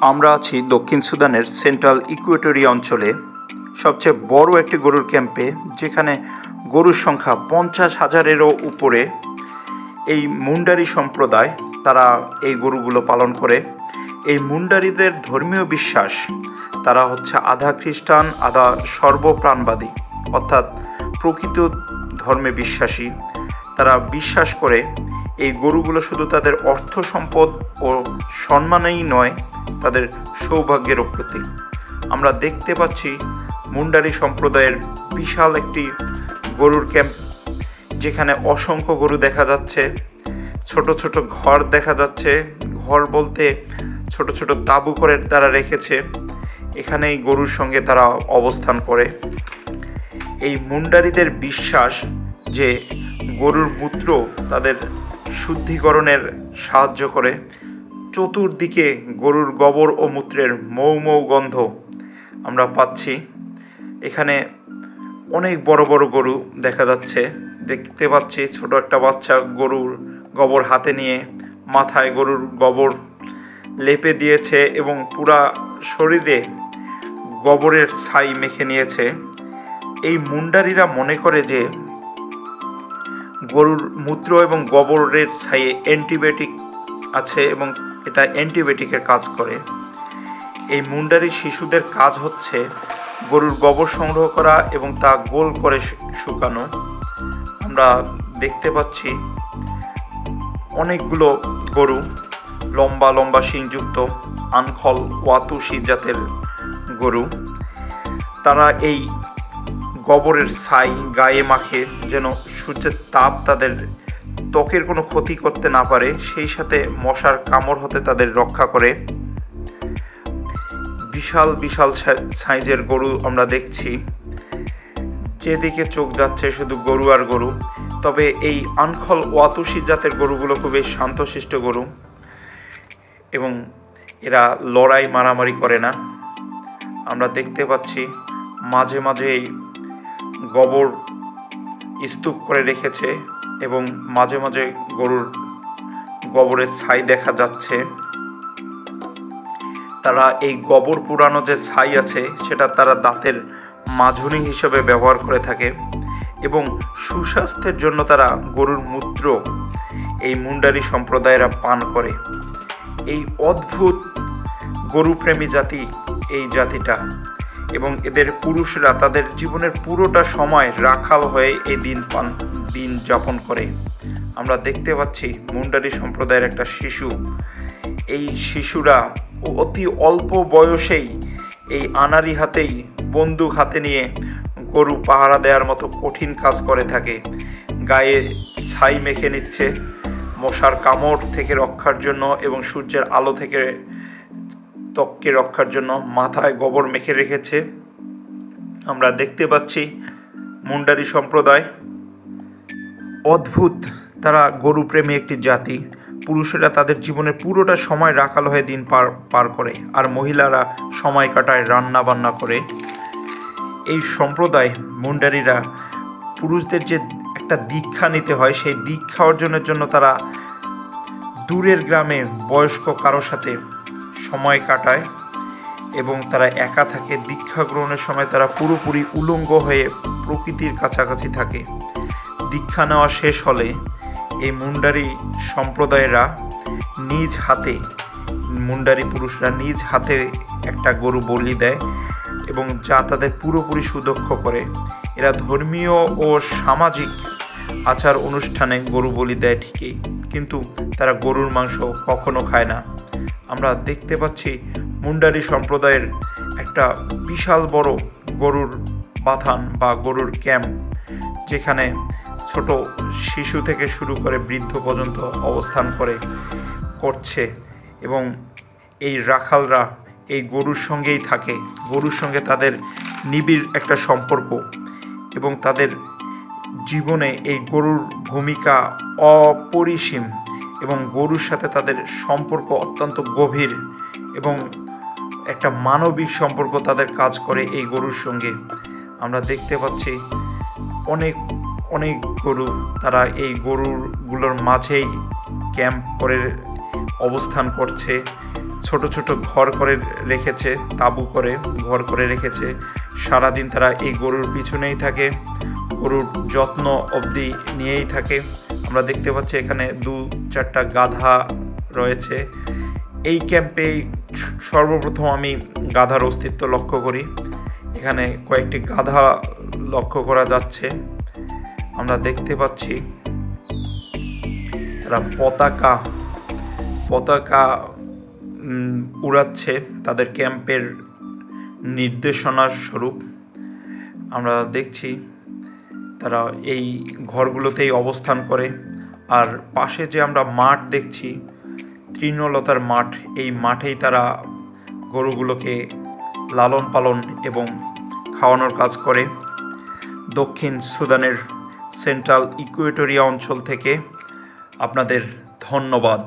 আমরা আছি দক্ষিণ সুদানের সেন্ট্রাল ইকুয়েটরিয়া অঞ্চলে। সবচেয়ে বড় একটি গরুর ক্যাম্পে, যেখানে গরুর সংখ্যা পঞ্চাশ হাজারেরও উপরে। এই মুন্ডারি সম্প্রদায়, তারা এই গরুগুলো পালন করে। এই মুন্ডারিদের ধর্মীয় বিশ্বাস, তারা হচ্ছে আধা খ্রিস্টান, আধা সর্বপ্রাণবাদী, অর্থাৎ প্রকৃত ধর্মে বিশ্বাসী। তারা বিশ্বাস করে, এই গরুগুলো শুধু তাদের অর্থ সম্পদ ও সম্মানেই নয় তাদের সৌভাগ্যেরও প্রতীক। আমরা দেখতে পাচ্ছি মুন্ডারি সম্প্রদায়ের বিশাল একটি গরুর ক্যাম্প, যেখানে অসংখ্য গরু দেখা যাচ্ছে, ছোট ছোট ঘর দেখা যাচ্ছে, ঘর বলতে ছোট ছোট তাঁবু করে তারা রেখেছে, এখানেই গরুর সঙ্গে তারা অবস্থান করে। এই মুন্ডারিদের বিশ্বাস যে গরুর মূত্র তাদের শুদ্ধিকরণের সাহায্য করে চতুর্দিকে গরুর গোবর ও মূত্রের মৌ মৌ গন্ধ আমরা পাচ্ছি। এখানে অনেক বড় বড় গরু দেখা যাচ্ছে। দেখতে পাচ্ছি ছোট একটা বাচ্চা গরুর গোবর হাতে নিয়ে মাথায় গরুর গোবর লেপে দিয়েছে এবং পুরা শরীরে গোবরের ছাই মেখে নিয়েছে। এই মুন্ডারিরা মনে করে যে গরুর মূত্র এবং গোবরের ছাইয়ে অ্যান্টিবায়োটিক আছে এবং এটা অ্যান্টিবায়োটিকের কাজ করে। এই মুন্ডারি শিশুদের কাজ হচ্ছে গরুর গোবর সংগ্রহ করা এবং তা গোল করে শুকানো। আমরা দেখতে পাচ্ছি অনেকগুলো গরু, লম্বা লম্বা শিংযুক্ত, আনখল, ওয়াতুসি জাতের গরু। তারা এই গোবরের ছাই গায়ে মাখে যেন সূর্যের তাপ তাদের ত্বকের কোনো ক্ষতি করতে না পারে, সেই সাথে মশার কামড় হতে তাদের রক্ষা করে। বিশাল বিশাল সাইজের গরু আমরা দেখছি। যেদিকে চোখ যাচ্ছে শুধু গরু আর গরু। তবে এই আনখল ওয়াতুসি জাতের গরুগুলো খুবই শান্তশিষ্ট গরু। এবং এরা লড়াই মারামারি করে না। আমরা দেখতে পাচ্ছি মাঝে মাঝে গোবর স্তূপ করে রেখেছে। এবং মাঝে মাঝে গরুর গোবরের ছাই দেখা যাচ্ছে। তারা এই গোবর পুরানো যে ছাই আছে, সেটা তারা দাঁতের মাজুনি হিসেবে ব্যবহার করে থাকে এবং সুস্বাস্থ্যের জন্য তারা গরুর মূত্র, এই মুন্ডারি সম্প্রদায়েরা পান করে। এই অদ্ভুত গরুপ্রেমী জাতি এই জাতিটা এবং এদের পুরুষরা তাদের জীবনের পুরোটা সময় রাখাল হয়ে এই দিন পান। দিন যাপন করে। আমরা দেখতে পাচ্ছি মুন্ডারি সম্প্রদায়ের একটা শিশু। এই শিশুরা অতি অল্প বয়সেই এই আনারি হাতেই বন্দুক হাতে নিয়ে গরু পাহারা দেওয়ার মতো কঠিন কাজ করে থাকে। গায়ে ছাই মেখে নিচ্ছে, মশার কামড় থেকে রক্ষার জন্য এবং সূর্যের আলো থেকে ত্বককে রক্ষার জন্য মাথায় গোবর মেখে রেখেছে। আমরা দেখতে পাচ্ছি মুন্ডারি সম্প্রদায় অদ্ভুত। তারা গরুপ্রেমী একটি জাতি। পুরুষেরা তাদের জীবনের পুরোটা সময় রাখাল হয়ে দিন পার পার করে, আর মহিলারা সময় কাটায় রান্না বান্না করে। এই সম্প্রদায় মুন্ডারিরা পুরুষদের যে একটা দীক্ষা নিতে হয়, সেই দীক্ষা অর্জনের জন্য তারা দূরের গ্রামে বয়স্ক কারোর সাথে সময় কাটায় এবং তারা একা থাকে। দীক্ষা গ্রহণের সময় তারা পুরোপুরি উলঙ্গ হয়ে প্রকৃতির কাছাকাছি থাকে। দীক্ষা নেওয়া শেষ হলে এই মুন্ডারি সম্প্রদায়েরা নিজ হাতে, মুন্ডারি পুরুষরা নিজ হাতে একটা গরু বলি দেয় এবং যা তাদের পুরোপুরি সুদক্ষ করে। এরা ধর্মীয় ও সামাজিক আচার অনুষ্ঠানে গরু বলি দেয় ঠিকই, কিন্তু তারা গরুর মাংস কখনো খায় না। আমরা দেখতে পাচ্ছি মুন্ডারি সম্প্রদায়ের একটা বিশাল বড় গরুর বাথান বা গরুর ক্যাম্প, যেখানে ছোট শিশু থেকে শুরু করে বৃদ্ধ পর্যন্ত অবস্থান করে, করছে এবং এই রাখালরা এই গরুর সঙ্গেই থাকে। গরুর সঙ্গে তাদের নিবিড় একটা সম্পর্ক এবং তাদের জীবনে এই গরুর ভূমিকা অপরিসীম এবং গরুর সাথে তাদের সম্পর্ক অত্যন্ত গভীর এবং একটা মানবিক সম্পর্ক তাদের কাজ করে এই গরুর সঙ্গে। আমরা দেখতে পাচ্ছি অনেক অনেক গরু, তারা এই গরুগুলোর মাঝেই ক্যাম্প করে অবস্থান করছে, ছোট ছোট ঘর করে রেখেছে, তাঁবু করে ঘর করে রেখেছে। সারাদিন তারা এই গরুর পিছনেই থাকে, গরুর যত্ন অবধি নিয়েই থাকে। আমরা দেখতে পাচ্ছি এখানে দু চারটা গাধা রয়েছে। এই ক্যাম্পে সর্বপ্রথম আমি গাধার অস্তিত্ব লক্ষ্য করি। এখানে কয়েকটি গাধা লক্ষ্য করা যাচ্ছে। আমরা দেখতে পাচ্ছি তারা পতাকা পতাকা উড়াচ্ছে তাদের ক্যাম্পের নির্দেশনার স্বরূপ। আমরা দেখছি তারা এই ঘরগুলোতেই অবস্থান করে। আর পাশে যে আমরা মাঠ দেখছি, তৃণলতার মাঠ, এই মাঠেই তারা গরুগুলোকে লালন পালন এবং খাওয়ানোর কাজ করে। দক্ষিণ সুদানের সেন্ট্রাল ইকুয়েটোরিয়া অঞ্চল থেকে আপনাদের ধন্যবাদ।